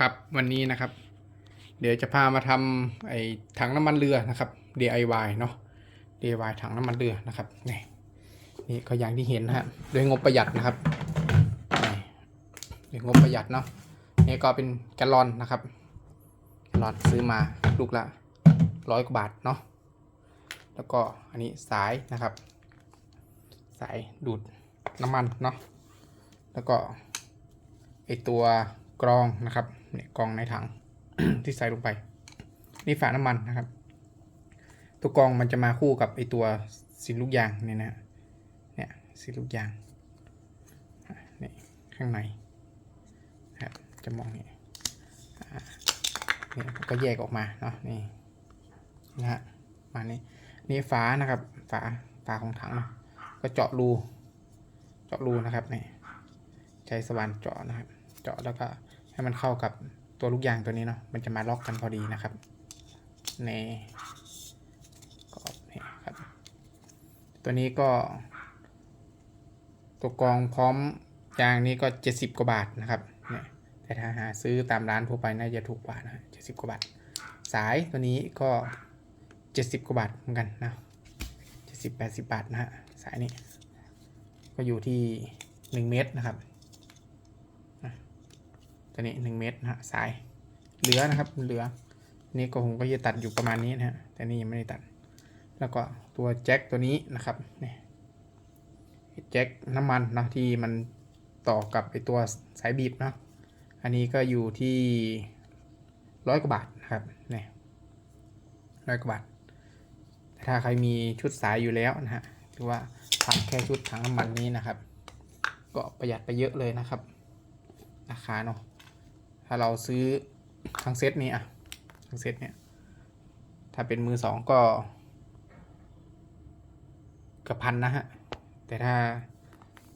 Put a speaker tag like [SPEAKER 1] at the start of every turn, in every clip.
[SPEAKER 1] ครับวันนี้นะครับ เดี๋ยวจะพามาทำไอ้ถังน้ำมันเรือนะครับ DIY เนาะ DIY ถังน้ำมันเรือนะครับนี่นี่ก็อย่างที่เห็นนะฮะด้วยงบประหยัดนะครับด้วยงบประหยัดเนาะนี่ก็เป็นแกลลอนนะครับแกลลอนซื้อมาลูกละร้อยกว่าบาทเนาะแล้วก็อันนี้สายนะครับ สายดูดน้ำมันเนาะแล้วก็ไอตัว กรองนะครับเนี่ยกรองในถังที่ใส่ลงไป นี่ฝาน้ำมันนะครับ ตัวกรองมันจะมาคู่กับไอตัวสินลูกยางเนี่ยนะเนี่ยสินลูกยางนี่ข้างในนะครับจะมองนี่อ่าเนี่ยก็แยกออกมาเนาะนี่นะฮะมานี่นี่ฝานะครับฝาฝาของถังก็เจาะรู เจาะรูนะครับนี่ใช้สว่านเจาะนะครับ เจาะแล้วก็ให้มันเข้ากับตัวลูกยางตัวนี้เนาะมันจะมาล็อกกันพอดีนะครับนี่ก็นี่ครับ ตัวนี้ก็ ตัวกรองพร้อมยางนี้ก็ 70 กว่าบาทนะครับเนี่ยแต่ถ้าหาซื้อตามร้านทั่วไปน่าจะถูกกว่านะเจ็ดสิบกว่าบาท สายตัวนี้ก็ 70 กว่าบาทเหมือนกันนะ70 80บาทนะฮะสายนี้ ก็อยู่ที่ 1 เมตรนะครับ ตัวนี้1เมตรนะฮะสายเหลือนะครับเหลือ นี่ก็ผมก็จะตัดอยู่ประมาณนี้นะฮะแต่นี่ยังไม่ได้ตัด แล้วก็ตัวแจ็คตัวนี้นะครับนี่แจ็คน้ำมันนะที่มันต่อกับไอตัวสายบีบนะอันนี้ก็อยู่ที่ร้อยกว่าบาทนะครับนี่ร้อยกว่าบาทถ้าใครมีชุดสายอยู่แล้วนะฮะหรือว่าทำแค่ชุดถังน้ำมันนี้นะครับ ก็ประหยัดไปเยอะเลยนะครับราคาเนาะ ถ้าเราซื้อทั้งเซตนี้อะทั้งเซตเนี่ย ถ้าเป็นมือสองก็เกับพันนะฮะ แต่ถ้า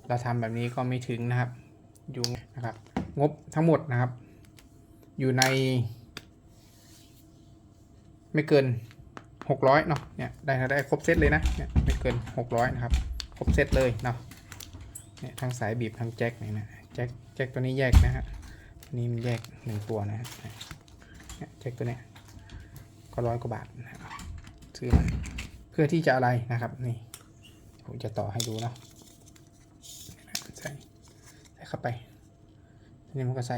[SPEAKER 1] เราทำแบบนี้ก็ไม่ถึงนะครับ อยู่นะครับ งบทั้งหมดนะครับ อยู่ใน ไม่เกินหกร้อยเนาะ เนี่ย ได้ได้ครบเซตเลยนะ เนี่ยไม่เกินหกร้อยนะครับ ครบเซตเลยเนาะ เนี่ยทั้งสายบีบทั้งแจ็คเนี่ยนะ แจ็คแจ็คตัวนี้แยกนะฮะ นนี้มันแยกหนึ่งตัวนะฮะนี่ยแจ็คตัวเนี้ยก็ร้อยกว่าบาทนะครับซื้อมาเพื่อที่จะอะไรนะครับนี่ผมจะต่อให้ดูเนาะใส่ใส่เข้าไปทีนี้มันก็ใส่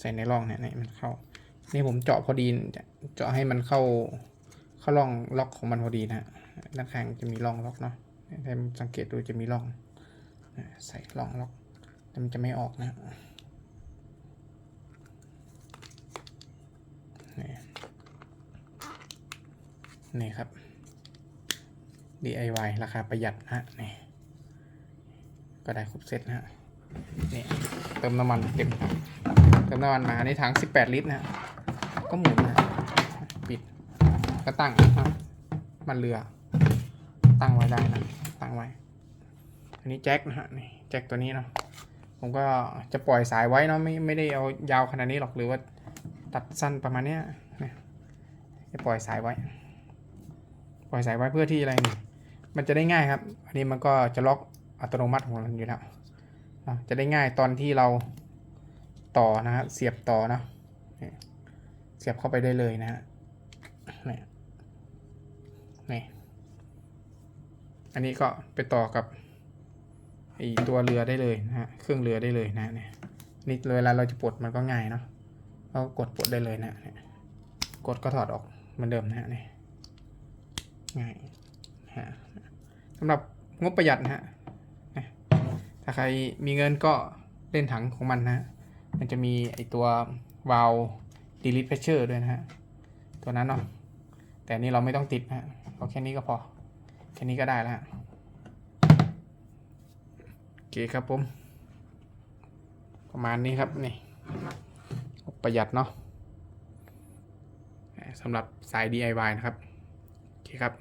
[SPEAKER 1] ใส่ในร่องเนี่ยนี่มันเข้า นี่ผมเจาะพอดีเจาะให้มันเข้าเข้าร่องล็อกของมันพอดีนะฮะด้านข้างจะมีร่องล็อกเนาะถ้าสังเกตดูจะมีร่องใส่ร่องล็อก แต่มันจะไม่ออกนะนี่นี่ครับ DIY ราคาประหยัดนะฮะนี่ก็ได้ครบเซตนะฮะนี่เติมน้ำมันเต็มถังเติมน้ำมันมาอันถัง 18 ลิตรนะฮะก็หมุนนะปิดก็ตั้งนะมันเรือ ตั้งไว้ได้นะตั้งไว้ อันนี้แจ็คนะฮะนี่แจ็คตัวนี้เนาะ ผมก็จะปล่อยสายไว้เนาะไม่ไม่ได้เอายาวขนาดนี้หรอกหรือว่าตัดสั้นประมาณเนี้ยเนี่ยจะปล่อยสายไว้ ปล่อยสายไว้เพื่อที่อะไรมันจะได้ง่ายครับ อันนี้มันก็จะล็อกอัตโนมัติของมันอยู่แล้วจะได้ง่ายตอนที่เราต่อนะฮะเสียบต่อนะเนี่ยเสียบเข้าไปได้เลยนะฮะนี่นี่อันนี้ก็ไปต่อกับ อตัวเรือได้เลยนะฮะเครื่องเรือได้เลยนะเนี่ยนี่เวลาเราจะปลดมันก็ง่ายเนาะเรากดปลดได้เลยนะเนี่ยกดก็ถอดออกเหมือนเดิมนะฮะเนี่ยง่ายฮะสำหรับงบประหยัดนะฮะถ้าใครมีเงินก็เล่นถังของมันนะฮะมันจะมีไอตัววาล์ว delete pressure ด้วยนะฮะ ตัวนั้นเนาะ แต่นี่เราไม่ต้องติดนะฮะเอาแค่นี้ก็พอ แค่นี้ก็ได้แล้วฮะ เคครับผม ประมาณนี้ครับนี่ประหยัดเนาะสำหรับสาย DIY นะครับ โอเคครับ